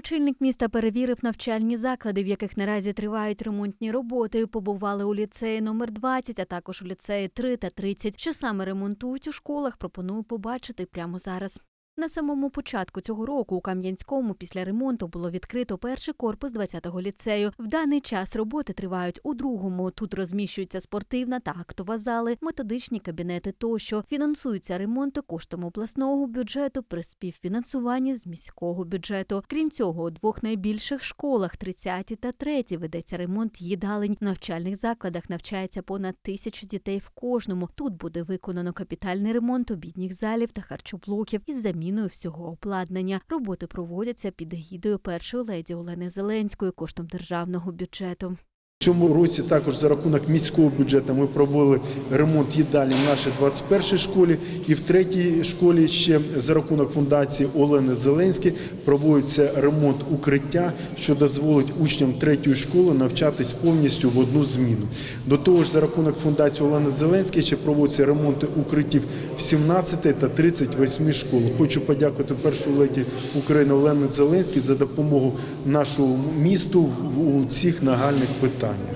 Очільник міста перевірив навчальні заклади, в яких наразі тривають ремонтні роботи. Побували у ліцеї номер 20, а також у ліцеї 3 та 30. Що саме ремонтують у школах, пропоную побачити прямо зараз. На самому початку цього року у Кам'янському після ремонту було відкрито перший корпус 20-го ліцею. В даний час роботи тривають у другому. Тут розміщується спортивна та актова зали, методичні кабінети тощо. Фінансуються ремонти коштом обласного бюджету при співфінансуванні з міського бюджету. Крім цього, у двох найбільших школах 30 та 3 ведеться ремонт їдалень. В навчальних закладах навчається понад тисячу дітей в кожному. Тут буде виконано капітальний ремонт обідніх залів та харчоблоків із заміною всього обладнання. Роботи проводяться під гідою першої леді Олени Зеленської коштом державного бюджету. Цьому році також за рахунок міського бюджету ми провели ремонт їдалі в нашій 21-й школі і в третій школі ще за рахунок фундації Олени Зеленської проводиться ремонт укриття, що дозволить учням третьої школи навчатись повністю в одну зміну. До того ж, за рахунок фундації Олени Зеленської ще проводяться ремонти укриттів в 17 та 38 школах. Хочу подякувати першій леді України Олені Зеленській за допомогу нашому місту у цих нагальних питаннях.